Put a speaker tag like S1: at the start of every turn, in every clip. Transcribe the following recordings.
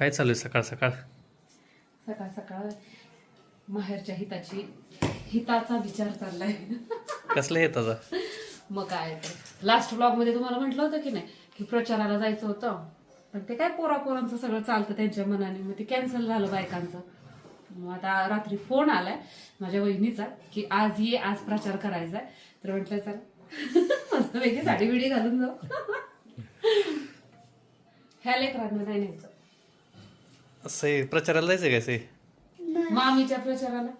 S1: काय चालू आहे सकाळ सकाळ?
S2: सकाळ सकाळ माहेरच्या हिताची हिताचा विचार चाललाय.
S1: कसलं हे ताजा
S2: मग काय तर. लास्ट ब्लॉगमध्ये तुम्हाला म्हटलं होतं की नाही की प्रचाराला जायचं होतं. पण ते काय पोरा पोरांचं सगळं चालतं त्यांच्या मनाने. मग ते कॅन्सल झालं बायकांचं. मग आता रात्री फोन आलाय माझ्या वहिनीचा की आज ये आज प्रचार करायचा आहे तर म्हटलं चला. मस्तपैकी साडी बिडी घालून जाऊ. ह्या लेकरांना नाही न्यायचं.
S1: असं प्रचाराला जायचं काय से
S2: मामीच्या प्रचाराला.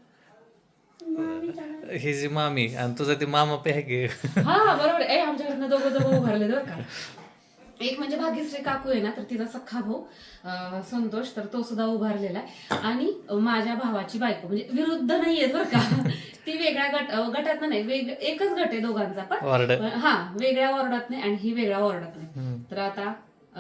S1: ही जी मामी आणि तुझा ते मामा पे आहे की?
S2: हा बरोबर. आहे. ए आमच्याकडनं दोघं दोघं उभारले बरं का. एक म्हणजे भाग्यश्री काकू आहे ना तर तिचा सख्खा भाऊ अं, संतोष तर तो सुद्धा उभारलेला आहे. आणि माझ्या भावाची बायको म्हणजे विरुद्ध नाहीये बरं का. ती वेगळ्या गट गटात नाही वेग एकच गट आहे दोघांचा पण.
S1: वॉर्ड
S2: हा वेगळ्या वॉर्डात नाही आणि ही वेगळ्या वॉर्डात नाही. तर आता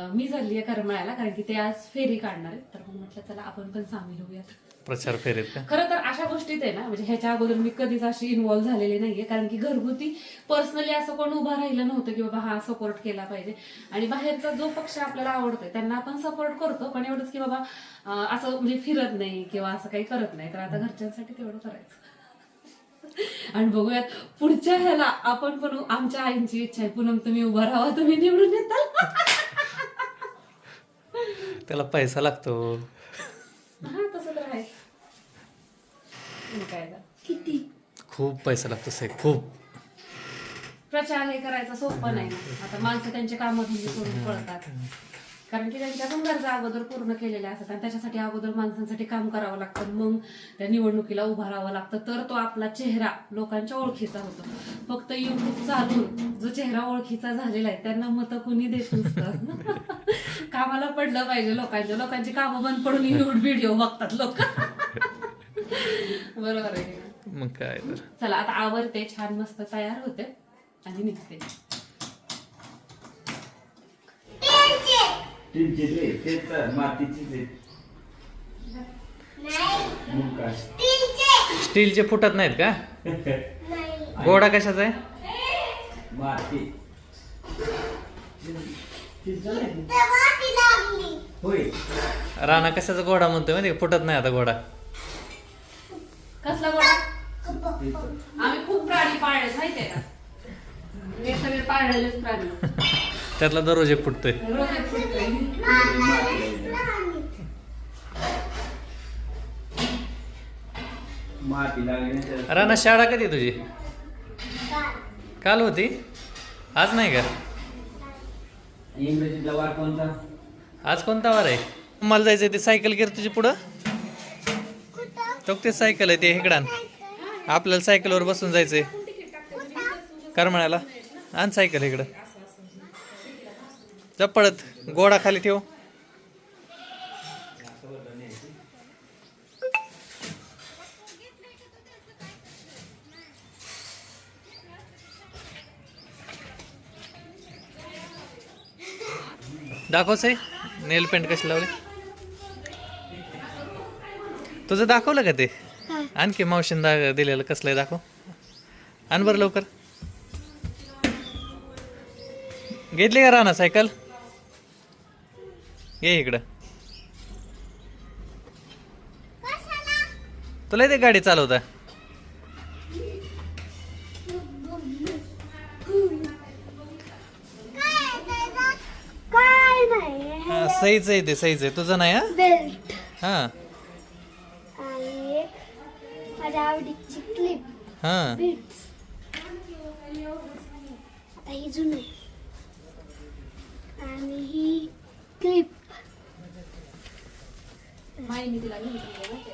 S2: मी चालली आहे करमळ्याला कारण की ते आज फेरी काढणार आहे तर मग म्हटलं चला आपण पण सामील होऊयात
S1: प्रचार फेरीत का?
S2: खरं तर अशा गोष्टीत आहे ना म्हणजे ह्याच्या अगोदर मी कधीच अशी इन्व्हॉल्व्ह झालेली नाहीये कारण की घरगुती पर्सनली असं कोण उभं राहिलं नव्हतं की बाबा हा सपोर्ट केला पाहिजे. आणि बाहेरचा जो पक्ष आपल्याला आवडतोय त्यांना आपण सपोर्ट करतो पण एवढंच की बाबा अं, असं म्हणजे फिरत नाही किंवा असं काही करत नाही. तर आता घरच्यांसाठी तेवढं करायचं. आणि बघूयात पुढच्या ह्याला आपण पण आमच्या आईंची इच्छा आहे. पूनम तुम्ही उभा राहा तुम्ही निवडून येताल.
S1: त्याला पैसा लागतो.
S2: हा तसं तर आहे.
S3: किती?
S1: खूप पैसा लागतो साहेब खूप.
S2: प्रचार हे करायचं सोपं नाही. आता माणसं त्यांचे कामं धंदे करून पळतात. कारण की त्यांच्या पण गरजा अगोदर पूर्ण केलेल्या असतात आणि त्याच्यासाठी अगोदर माणसांसाठी काम करावं लागतं. मग त्या निवडणुकीला उभा राहावं लागतं. तर तो आपला चेहरा लोकांच्या ओळखीचा होतो. फक्त युट्यूब चालून जो चेहरा ओळखीचा झालेला आहे त्यांना मतं कुणी देत नसतं कामाला पडलं पाहिजे लोकांच्या. लोकांची कामं बंद पडून व्हिडिओ बघतात लोक. बरोबर आहे?
S1: मग काय तर.
S2: चला आता आवरते. छान मस्त तयार होते. आणि निघते.
S4: तीनचे ते तेच तर मातीचीच आहे मग काय?
S1: स्टीलचे. फुटत नाहीत का?
S3: नाही.
S1: गोडा कशाचा आहे?
S4: माती.
S3: तेव्हा ती लागली.
S4: होय.
S1: राणा कशाचा गोडा म्हणतोय माहिती का? फुटत नाही आता गोडा.
S2: कसला गोडा? आम्ही खूप प्राणी पाळले माहितीये का? हे सगळे पाळलेलेच प्राणी.
S1: त्यातला दररोज एक फुटतोय.
S2: रोज एक सुटतोय.
S4: माती लागली ना त्याला.
S1: राणा शाळा कधी आहे तुझी? काल होती. आज नाही का?
S4: इंग्रजीतला वार कोणता?
S1: आज कोणता वार आहे? मला जायचंय ते सायकल गेर तुझी पुढं? तो ते सायकल आहे ते इकडान आपल्याला सायकलवर बसून जायचंय. करमळ्याला? आण सायकल इकडं. जा पळत. गोडा खाली ठेव. दाखव साई. नेल पेंट कशी लावले? तुझं दाखवलं का ते? आणखी मावशीन दा दिलेलं कसलं दाखव. आण बरं लवकर. घेतली का राणा सायकल? ये इकडं. तुला येते गाडी चालवता? सहीच आहे ते सहीच आहे. तुझं नाही हा?
S3: बेल्ट
S1: हा.
S3: आणि एक माझ्या आवडीची क्लिप
S1: हा.
S3: बीट्स आता ही जुनी. आणि ही क्लिप
S2: माईने तिला घेऊन दिलं का?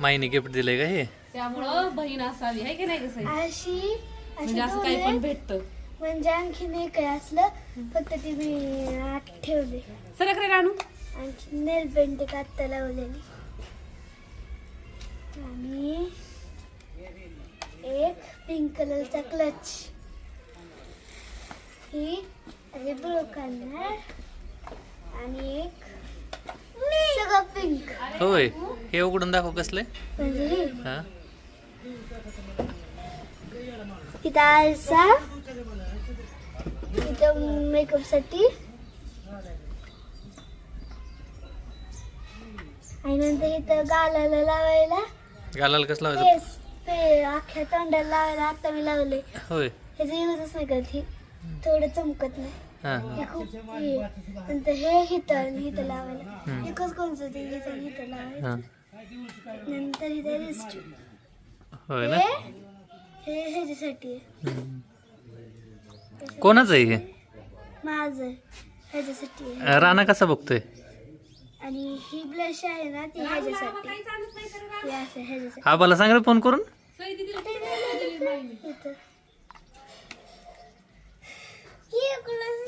S1: माईने गिफ्ट दिलंय का हे?
S2: त्यामुळं बहीण असावी आहे की नाही कसं?
S3: अशी
S2: म्हणजे असं काही पण भेटतं.
S3: म्हणजे आणखीन एक काय असलं फक्त ती मी आत ठेवली.
S2: सरक रे राणू
S3: आणखी नेल पेंट एक आत्ता लावलेली. आणि एक पिंक कलरचा क्लच ही आणि ब्लू कलर आणि एक सगळं पिंक
S1: होय. हे उघडून दाखव
S3: म्हणजे ही. आरसा इथं मेकअपसाठी. आणि नंतर इथं गालाला लावायला.
S1: गालाला कसं लावायचं?
S3: फेस पे अख्ख्या तोंडाला लावायला आता मी लावले
S1: होय.
S3: ह्याचं युजच नाही करत ही. थोडं चमकत नाही.
S1: हां हां.
S3: हे खूप हे नंतर हे हिथं हिथं लावायला. एकच कोणचं ते हिथं हिथं लावायचं.
S1: हां.
S3: नंतर इथं लिस्ट
S1: होय ना?
S3: हे हे ह्याच्यासाठी आहे.
S1: कोणाचं आहे हे?
S3: माझं ह्याच्यासाठी आहे.
S1: राणा कसा बघतोय?
S3: आणि ही ब्लश आहे ना ती ह्याच्यासाठी. हे असं ह्याच्यासाठी.
S1: आबाला सांग रे फोन करून.
S3: इथं.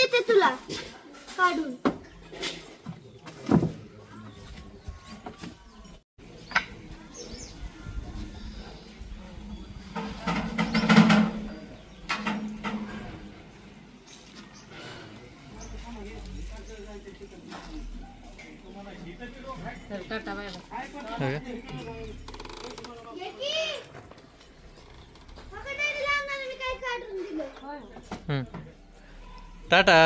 S3: देते तुला. काढून.
S1: हम्म. टाटा.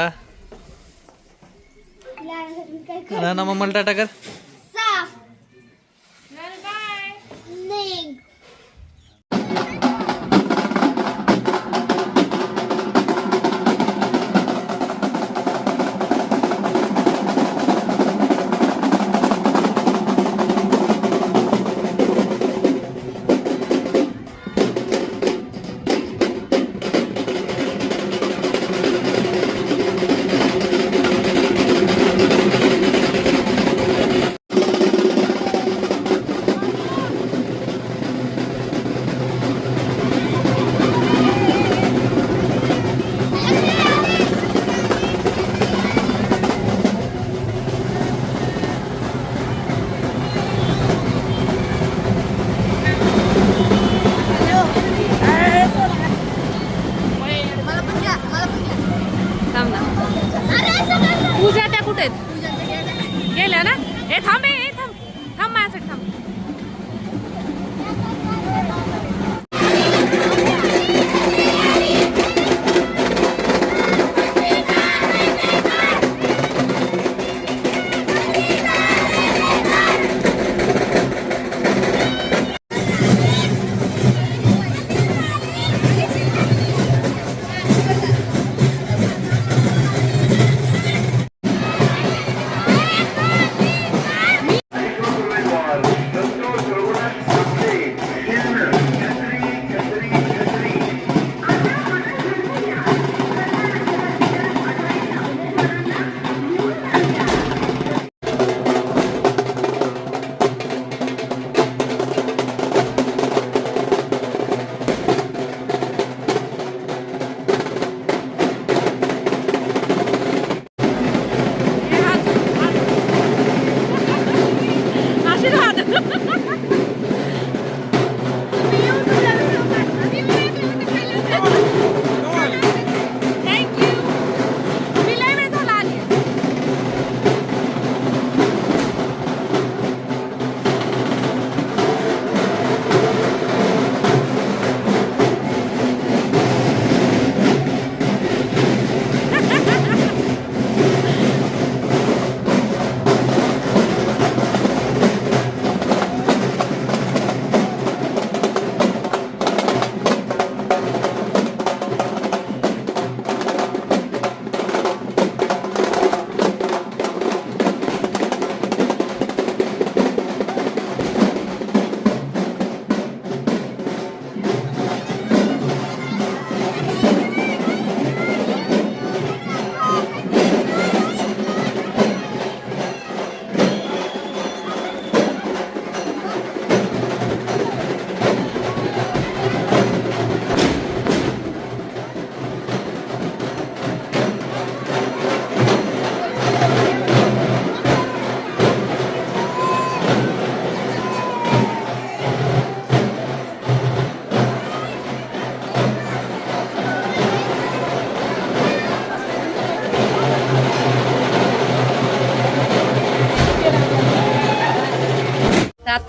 S1: राणा मम्माला टाटा कर.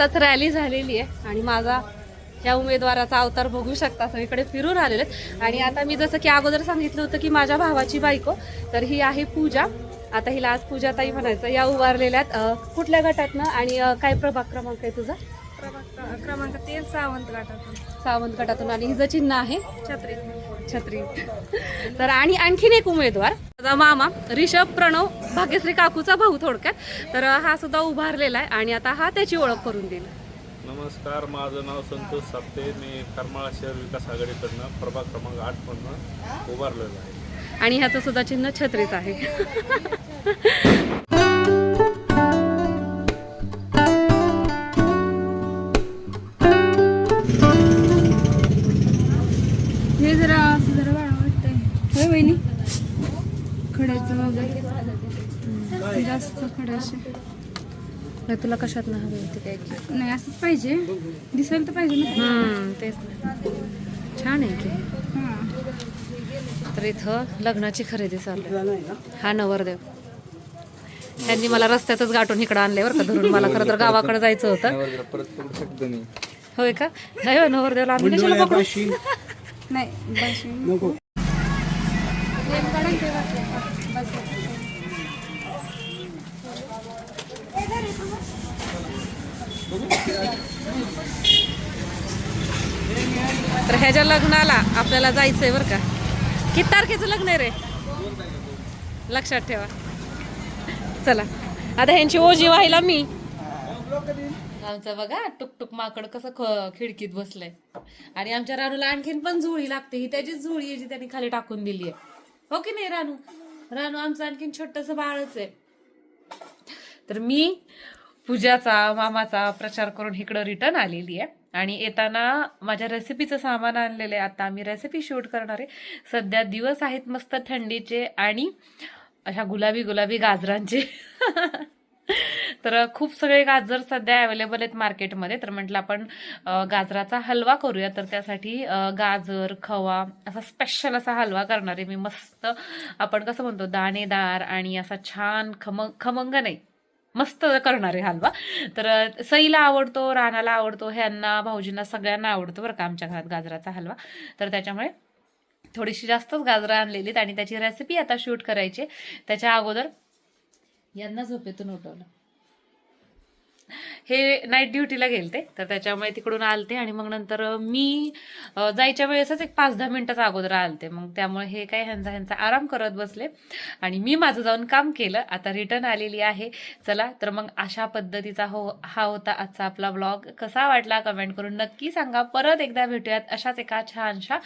S2: आताच रॅली झालेली आहे. आणि माझा या उमेदवाराचा अवतार बघू शकता सगळीकडे फिरून आलेले. आणि आता मी जसं की अगोदर सांगितलं होतं की माझ्या भावाची बायको तर ही आहे पूजा. आता हिला आज पूजा ताई म्हणायचं या उभारलेल्यात कुठल्या गटातनं आणि काय प्रभाग क्रमांक आहे तुझा?
S5: क्रमांक तीन सावंत गटातून.
S2: सावंत गटातून. आणि हिचं चिन्ह आहे?
S5: छत्री.
S2: छत्री. तर आणि आणखीन एक उमेदवार मामा रिषभ प्रणव भाग्यश्री काकूचा भाऊ थोडक्यात. तर हा सुद्धा उभारलेला आहे आणि आता हा त्याची ओळख करून देईल.
S6: नमस्कार माझं नाव संतोष साप्ते मी करमाळा शहर विकास आघाडीकडनं प्रभाग क्रमांक आठमधनं उभारलेलो आहे.
S2: आणि ह्याचं सुद्धा चिन्ह छत्रीच आहे.
S5: जास्त
S2: तुला कशात ना हवी होती काय
S5: नाही असंच पाहिजे. दिसायला तर पाहिजे ना.
S2: तेच ना. छान आहे की.
S5: हां.
S2: तर इथं लग्नाची खरेदी चालू. हा नवरदेव. त्यांनी मला रस्त्यातच गाठून इकडं आणले बरं का धरून. मला खरं तर गावाकडे जायचं होतं. होय का? नाही हो, नवरदेवला आम्ही कशाला पकडू
S5: नाही
S2: तर ह्याच्या लग्नाला आपल्याला जायचंय बरं का. किती तारखेचं लग्न आहे रे? लक्षात ठेवा. चला. आता ह्यांची ओजी व्हायला मी. आमचं बघा टुकटुक माकड कसं ख- खिडकीत बसलंय. आणि आमच्या रानूला आणखीन पण झोळी लागते. ही त्याचीच झोळी आहे जी त्यांनी खाली टाकून दिली आहे. हो की नाही रानू? रानू आमचं आणखीन छोटस बाळच आहे. तर मी पूजाचा मामाचा प्रचार करून इकडं रिटर्न आलेली आहे. आणि येताना माझ्या रेसिपीचं सामान आणलेलं आहे. आता आम्ही रेसिपी शूट करणार आहे. सध्या दिवस आहेत मस्त थंडीचे आणि अशा गुलाबी गुलाबी गाजरांचे. तर खूप सगळे गाजर सध्या अवेलेबल आहेत मार्केटमध्ये तर म्हटलं आपण गाजराचा हलवा करूया. तर त्यासाठी गाजर खवा असा स्पेशल असा हलवा करणार आहे. मी मस्त आपण कसं म्हणतो दाणेदार आणि असा छान खमंग खमंग नाही. मस्त करणार आहे हलवा. तर सईला आवडतो रानाला आवडतो ह्यांना भाऊजींना सगळ्यांना आवडतो बरं का आमच्या घरात गाजराचा हलवा. तर त्याच्यामुळे थोडीशी जास्तच गाजरं आणलेली आहेत आणि त्याची रेसिपी आता शूट करायची आहे. त्याच्या अगोदर यांना झोपेतून उठवलं. हे नाईट ड्युटीला गेलते. तर त्याच्यामुळे तिकडून आलते आणि मग नंतर मी जायच्या वेळेसच एक पाच दहा मिनिटाचा अगोदर आलते. मग त्यामुळे हे काय ह्यांचा ह्यांचा आराम करत बसले. आणि मी माझं जाऊन काम केलं. आता रिटर्न आलेली आहे. चला तर मग अशा पद्धतीचा हो हा होता आजचा आपला ब्लॉग कसा वाटला कमेंट करून नक्की सांगा. परत एकदा भेटूयात अशाच एका छानशा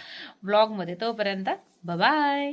S2: ब्लॉगमध्ये तोपर्यंत बाय